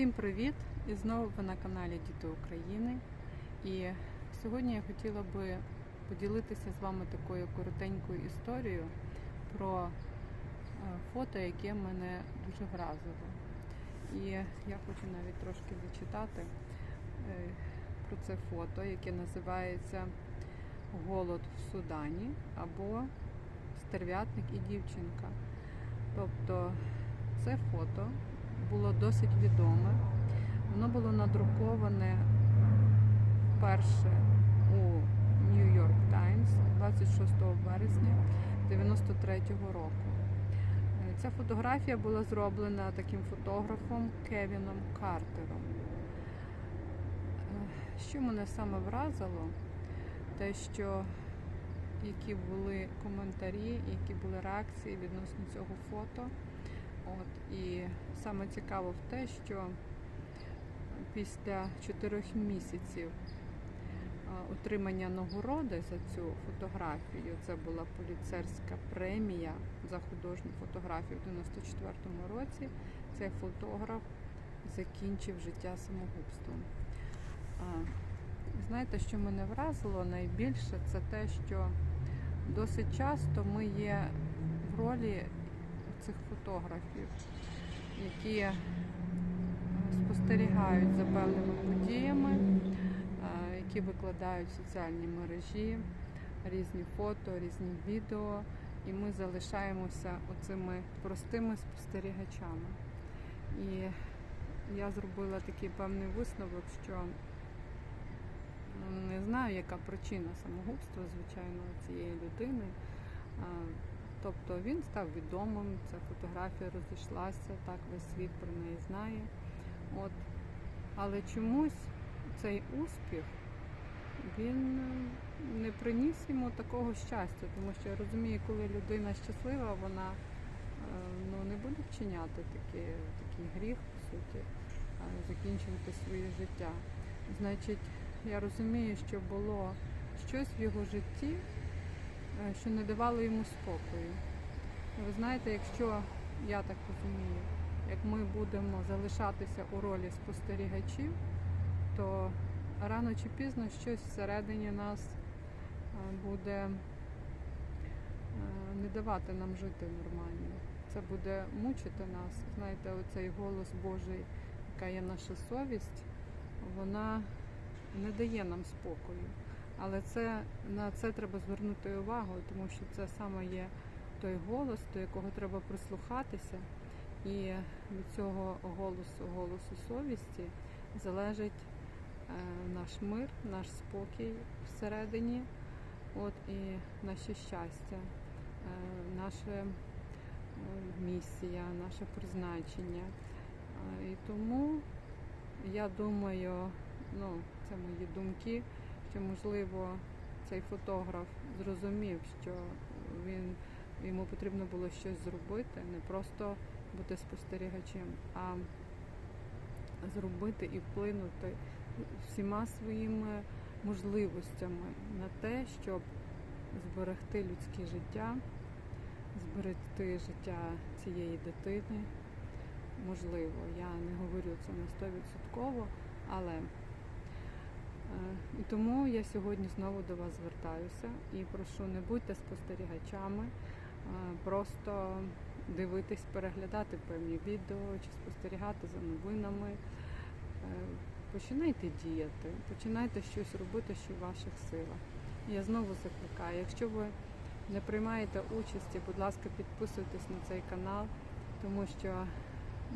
Всім привіт! І знову ви на каналі Діти України. І сьогодні я хотіла би поділитися з вами такою коротенькою історією про е, фото, яке мене дуже вразило. І я хочу навіть трошки зачитати е, про це фото, яке називається Голод в Судані або Стерв'ятник і дівчинка. Тобто це фото було досить відоме. Воно було надруковане вперше у York Times 26 березня 93-го року. Е, Ця фотографія була зроблена таким фотографом Кевіном Картером. Е, Що мене саме вразило, те, що які були коментарі, які були реакції відносно цього фото. От, і саме цікаво в те, що після чотирьох місяців отримання нагороди за цю фотографію, це була поліцерська премія за художню фотографію в 94-му році, цей фотограф закінчив життя самогубством. Знаєте, що мене вразило найбільше, це те, що досить часто ми є в ролі цих фотографів, які е, спостерігають за певними подіями, е, які викладають в соціальні мережі, різні фото, різні відео, і ми залишаємося оцими простими спостерігачами. І я зробила такий певний висновок, що не знаю, яка причина самогубства, звичайно, цієї людини. Тобто він став відомим, ця фотографія розійшлася, так весь світ про неї знає. От. Але чомусь цей успіх він не приніс йому такого щастя, тому що я розумію, коли людина щаслива, вона ну, не буде вчиняти такий, такий гріх, по суті, закінчувати своє життя. Значить, я розумію, що було щось в його житті, що не давало йому спокою. Ви знаєте, якщо я так розумію, як ми будемо залишатися у ролі спостерігачів, то рано чи пізно щось всередині нас буде не давати нам жити нормально. Це буде мучити нас. Знаєте, оцей голос Божий, яка є наша совість, вона не дає нам спокою. Але це, на це треба звернути увагу, тому що це саме є той голос, до якого треба прислухатися. І від цього голосу, голосу совісті залежить е, наш мир, наш спокій всередині, от і наше щастя, е, наша е, місія, наше призначення. І тому я думаю, ну, це мої думки що, можливо, цей фотограф зрозумів, що він, йому потрібно було щось зробити, не просто бути спостерігачем, а зробити і вплинути всіма своїми можливостями на те, щоб зберегти людське життя, зберегти життя цієї дитини. Можливо, я не говорю це на 100%, але і тому я сьогодні знову до вас звертаюся і прошу, не будьте спостерігачами, е, просто дивитись, переглядати певні відео чи спостерігати за новинами. Е, починайте діяти, починайте щось робити, що в ваших силах. Я знову закликаю, якщо ви не приймаєте участі, будь ласка, підписуйтесь на цей канал, тому що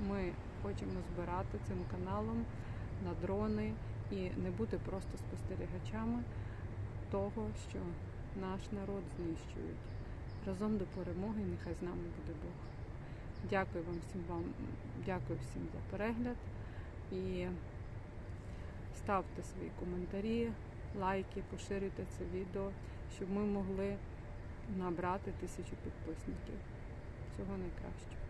ми хочемо збирати цим каналом на дрони і не бути просто спостерігачами того, що наш народ знищують. Разом до перемоги, нехай з нами буде Бог. Дякую вам всім вам, дякую всім за перегляд і ставте свої коментарі, лайки, поширюйте це відео, щоб ми могли набрати тисячу підписників. Всього найкращого.